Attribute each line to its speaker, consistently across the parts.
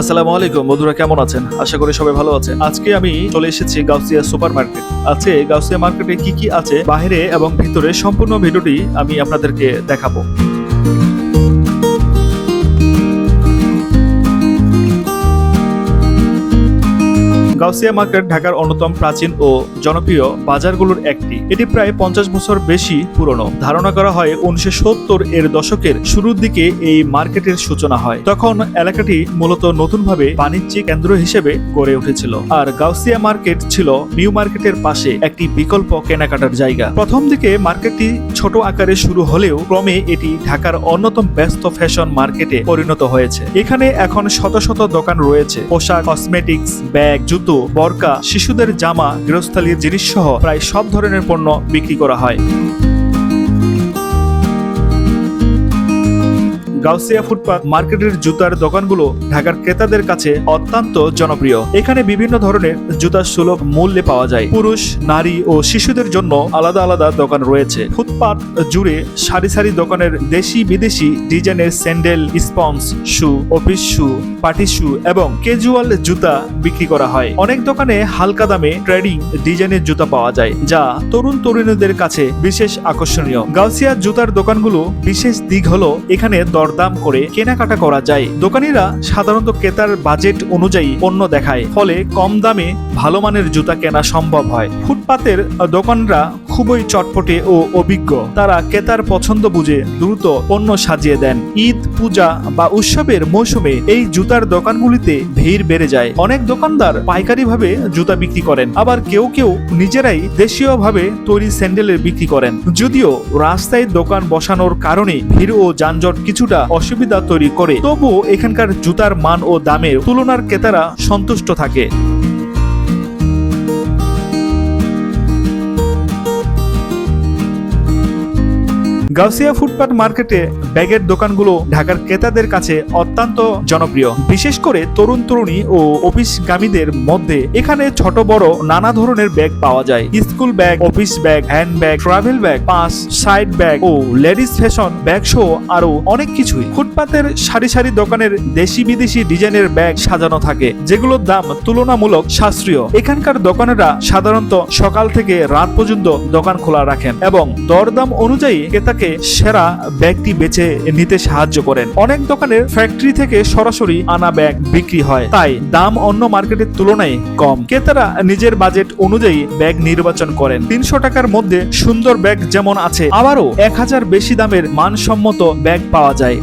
Speaker 1: আসসালামু আলাইকুম, বন্ধুরা কেমন আছেন? আশা করি সবাই ভালো আছেন। আজকে আমি চলে এসেছি গাউসিয়া সুপার মার্কেট আজকে গাউসিয়া মার্কেটে কি কি আছে বাইরে এবং ভিতরে সম্পূর্ণ ভিডিওটি আমি আপনাদেরকে দেখাবো। গাউসিয়া মার্কেট ঢাকার অন্যতম প্রাচীন ও জনপ্রিয় বাজারগুলোর একটি। এটি প্রায় পঞ্চাশ বছর বেশি পুরনো। ধারণা করা হয় উনিশশো সত্তর এর দশকের শুরুর দিকে এই মার্কেটের সূচনা হয়। তখন এলাকাটি মূলত নতুনভাবে বাণিজ্যিক কেন্দ্র হিসেবে গড়ে উঠেছিল। আর গাউসিয়া মার্কেট ছিল নিউ মার্কেটের পাশে একটি বিকল্প কেনাকাটার জায়গা। প্রথম দিকে মার্কেটটি ছোট আকারে শুরু হলেও ক্রমে এটি ঢাকার অন্যতম ব্যস্ত ফ্যাশন মার্কেটে পরিণত হয়েছে। এখানে এখন শত শত দোকান রয়েছে। পোশাক, কসমেটিক্স, ব্যাগ, জুতো বরকা শিশুদের জামা গৃহস্থালীর জিনিস সহ প্রায় সব ধরনের পণ্য বিক্রি করা হয়। গাউসিয়া ফুটপাত মার্কেটের জুতার দোকানগুলো ঢাকার ক্রেতাদের কাছে অত্যন্ত জনপ্রিয়। এখানে বিভিন্ন ধরনের জুতা সুলভ মূল্যে পাওয়া যায়। পুরুষ, নারী ও শিশুদের জন্য আলাদা আলাদা দোকান রয়েছে। ফুটপাত জুড়ে সারি সারি দোকানের দেশি বিদেশি ডিজাইনের sandal, sponge, shoe, office shoe party shoe এবং ক্যাজুয়াল জুতা বিক্রি করা হয়। অনেক দোকানে হালকা দামে ট্রেডিং ডিজাইনের জুতা পাওয়া যায়, যা তরুণ তরুণীদের কাছে বিশেষ আকর্ষণীয়। গাউসিয়া জুতার দোকানগুলো বিশেষ দিক হলো এখানে দরদাম করে কেনাকাটা করা যায়। দোকানিরা সাধারণত ক্রেতার বাজেট অনুযায়ী পণ্য দেখায়, ফলে কম দামে ভালো মানের জুতা কেনা সম্ভব হয়। ফুটপাতের দোকানরা খুবই চটপটে ও অভিজ্ঞ। তারা ক্রেতার পছন্দ বুঝে দ্রুত পণ্য সাজিয়ে দেন। ঈদ, পূজা বা উৎসবের মৌসুমে এই জুতার দোকানগুলিতে ভিড় বেড়ে যায়। অনেক দোকানদার পাইকারি ভাবে জুতা বিক্রি করেন। আবার কেউ কেউ নিজেরাই দেশীয় ভাবে তৈরি স্যান্ডেলের বিক্রি করেন। যদিও রাস্তায় দোকান বসানোর কারণে ভিড় ও যানজট কিছুটা অসুবিধা তৈরি করে। তবুও এখানকার জুতার মান ও দামের তুলনার ক্রেতারা সন্তুষ্ট থাকে। গাউসিয়া ফুটপাত মার্কেটে ব্যাগের দোকানগুলো ঢাকার ক্রেতাদের কাছে অত্যন্ত জনপ্রিয়। বিশেষ করে তরুণ তরুণী ও অফিসগামীদের মধ্যে এখানে ছোট বড় নানা ধরনের ব্যাগ পাওয়া যায়। School bag, office bag, hand bag, travel bag, purse, side bag ও লেডিস ফ্যাশন ব্যাগ সহ আরও অনেক কিছুই। ফুটপাতের সারি সারি দোকানের দেশি বিদেশি ডিজাইনের ব্যাগ সাজানো থাকে, যেগুলোর দাম তুলনামূলক সাশ্রয়ী। এখানকার দোকানেরা সাধারণত সকাল থেকে রাত পর্যন্ত দোকান খোলা রাখেন এবং দরদাম অনুযায়ী ক্রেতাকে সেরা ব্যাগটি বেছে নিতে সাহায্য করেন। অনেক দোকানের ফ্যাক্টরি থেকে সরাসরি আনা ব্যাগ বিক্রি হয়। তাই দাম অন্য মার্কেটের তুলনায় কম। ক্রেতারা নিজের বাজেট অনুযায়ী ব্যাগ নির্বাচন করেন। তিনশো টাকার মধ্যে সুন্দর ব্যাগ যেমন আছে, আবারও এক হাজার বেশি দামের মানসম্মত ব্যাগ পাওয়া যায়।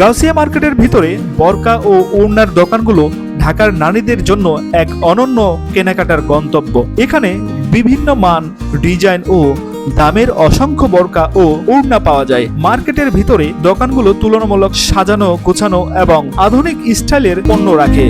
Speaker 1: গাউসিয়া মার্কেটের ভিতরে বরকা ও ওড়নার দোকানগুলো ঢাকার নারীদের জন্য এক অনন্য কেনাকাটার গন্তব্য। এখানে বিভিন্ন মান, ডিজাইন ও দামের অসংখ্য বরকা ও উড়না পাওয়া যায়। মার্কেটের ভিতরে দোকানগুলো তুলনামূলক সাজানো, গোছানো এবং আধুনিক স্টাইলের পণ্য রাখে।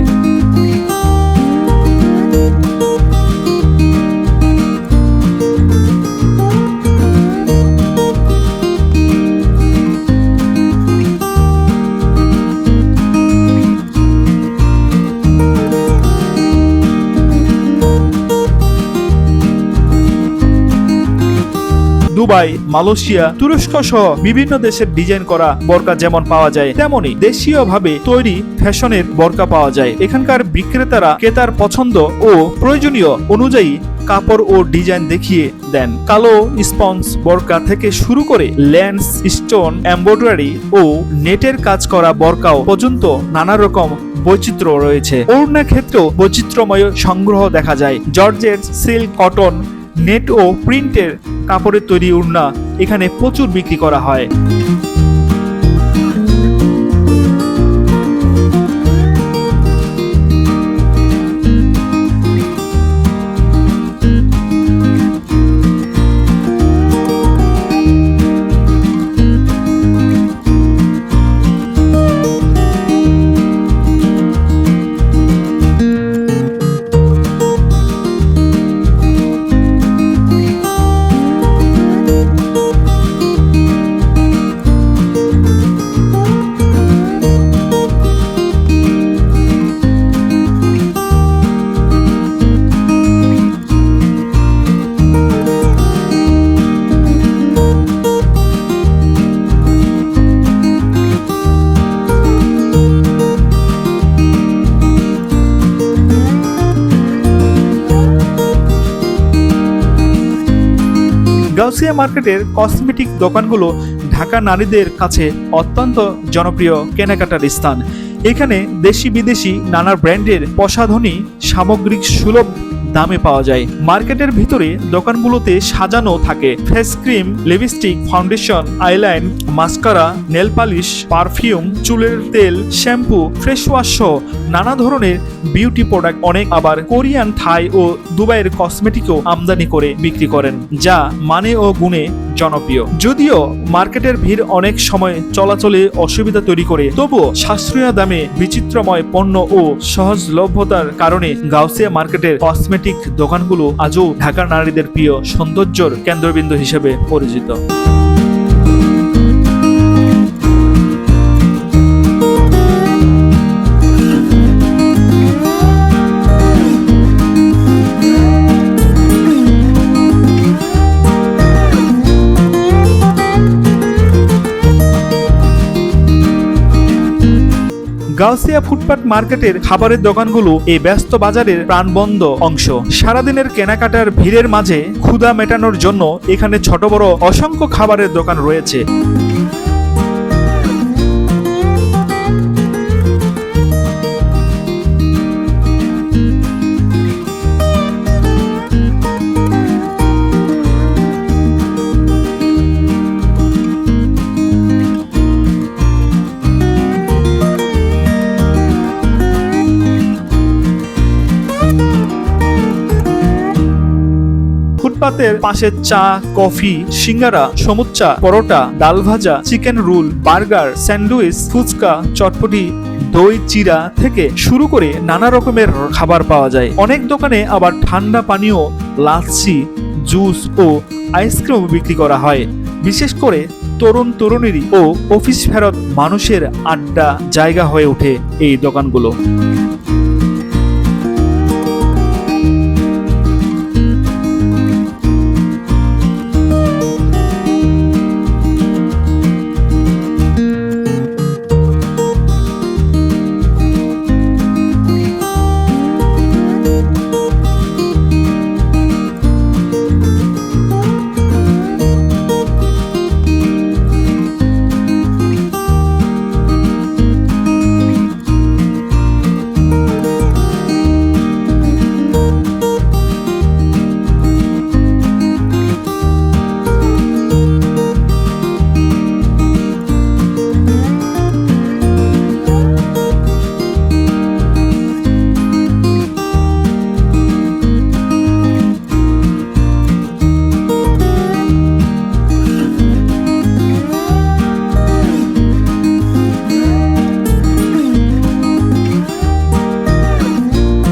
Speaker 1: দুবাই, মালয়েশিয়া, তুরস্ক সহ বিভিন্ন দেশের ডিজাইন করা বরকা যেমন পাওয়া যায়, তেমনি দেশীয় ভাবে তৈরি ফ্যাশনের বরকা পাওয়া যায়। এখানকার বিক্রেতারা ক্রেতার পছন্দ ও প্রয়োজনীয় অনুযায়ী কাপড় ও ডিজাইন দেখিয়ে দেন। কালো স্পঞ্জ বরকা থেকে শুরু করে ল্যান্স স্টোন, এমব্রয়ডারি ও নেটের কাজ করা বরকাও পর্যন্ত নানা রকম বৈচিত্র্য রয়েছে। ওড়না ক্ষেত্রেও বৈচিত্র্যময় সংগ্রহ দেখা যায়। জর্জেট, সিল্ক, কটন নেট ও প্রিন্টের কাপড়ের তৈরি উড়না এখানে প্রচুর বিক্রি করা হয়। গাউসিয়া মার্কেটের কসমেটিক দোকানগুলো ঢাকা নারীদের কাছে অত্যন্ত জনপ্রিয় কেনাকাটার স্থান। এখানে দেশি বিদেশি নানা ব্র্যান্ডের প্রসাধনী, সামগ্রিক সুলভ দামে পাওয়া যায়। মার্কেটের ভিতরে দোকানগুলোতে সাজানো থাকে। Face cream, lipstick, foundation, eyeliner, mascara, nail polish, perfume, চুলের তেল, শ্যাম্পু ফ্রেশ ওয়াশ সহ নানা ধরনের বিউটি প্রোডাক্ট অনেক আবার কোরিয়ান, থাই ও দুবাইয়ের কসমেটিকও আমদানি করে বিক্রি করেন, যা মানে ও গুণে জনপ্রিয়। যদিও মার্কেটের ভিড় অনেক সময় চলাচলে অসুবিধা তৈরি করে, তবুও সাশ্রয় দামে বিচিত্রময় পণ্য ও সহজলভ্যতার কারণে গাউসিয়া মার্কেটের কসমেটিক দোকানগুলো আজও ঢাকার নারীদের প্রিয় সৌন্দর্যর কেন্দ্রবিন্দু হিসেবে পরিচিত। গাউসিয়া ফুটপাত মার্কেটের খাবারের দোকানগুলো এই ব্যস্ত বাজারের প্রাণবন্ধ অংশ। সারাদিনের কেনাকাটার ভিড়ের মাঝে ক্ষুদা মেটানোর জন্য এখানে ছোট বড় অসংখ্য খাবারের দোকান রয়েছে। ফুটপাতের পাশে চা, কফি, সিঙ্গারা, সমুচ্চা, পরোটা, ডাল ভাজা, chicken roll, burger, sandwich, fuchka, চটপটি, দই, চিরা থেকে শুরু করে নানা রকমের খাবার পাওয়া যায়। অনেক দোকানে আবার ঠান্ডা পানীয়, লাচ্ছি, জুস ও আইসক্রিম বিক্রি করা হয়। বিশেষ করে তরুণ তরুণীরই ও অফিস ফেরত মানুষের আড্ডা জায়গা হয়ে ওঠে এই দোকানগুলো।